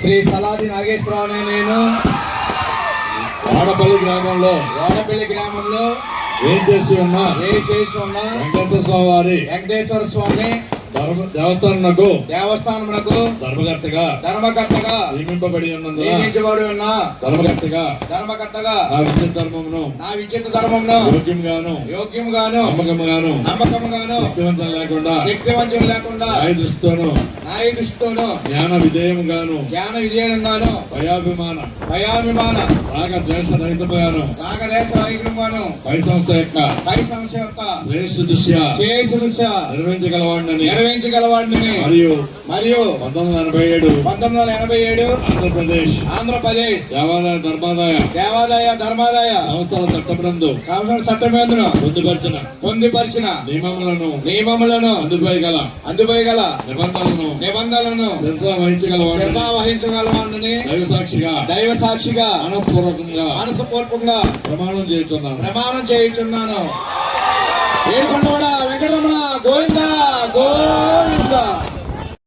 శ్రీ సలాది నాగేశ్వరరావు అనే నేను. వాడపల్లి గ్రామంలో. వాడపల్లి గ్రామంలో ఏం చేసి ఉన్న? ఏ చేసి ఉన్న? వెంకటేశ్వర స్వామి వారి. వెంకటేశ్వర స్వామి. ధర్మ దేవస్థానకు దేవస్థానమునకు ధర్మకర్తగా ధర్మకర్తగా నియమింపబడి ఉన్నందున నియమించబడి ఉన్న ధర్మకర్తగా ధర్మకర్తగా నా విద్యుత్ ధర్మమును నా విద్యుత్ ధర్మంను యోగ్యంగాను యోగ్యంగాను నమ్మకముగాను నమ్మకముగాను శక్తివంతం లేకుండా శక్తివంచం లేకుండా న్యాయ దృష్టితోను నాయ దృష్టితోను జ్ఞాన విధేయముగాను జ్ఞాన విజయంగాను భయాభిమాన భయాభిమాన రాగ ద్వేష రహితముగాను నాగదేశ వైగ్రహంగాను పై సంస్థ యొక్క పై సంస్థ యొక్క శ్రేష్ఠ దృష్ట్యా శేషులు నిర్వహించగలవాడినని నెరవేర్చగలవాడిని మరియు మరియు పంతొమ్మిది వందల ఎనభై ఏడు పంతొమ్మిది వందల ఎనభై ఏడు ఆంధ్రప్రదేశ్ ఆంధ్రప్రదేశ్ దేవాదాయ ధర్మాదాయ దేవాదాయ ధర్మాదాయ సంస్థల చట్టమునందు సంవత్సర చట్టమేందును పొందుపరిచిన పొందుపరిచిన నియమములను నియమములను అందుపై గల అందుపోయగల నిబంధనలను నిబంధనలను శిరస వహించగలవాడిని శిరసా వహించగలవాడిని దైవ సాక్షిగా దైవ సాక్షిగా మనపూర్వకంగా మనసుపూర్వకంగా ప్రమాణం చేస్తున్నాను ప్రమాణం చేయుచున్నాను.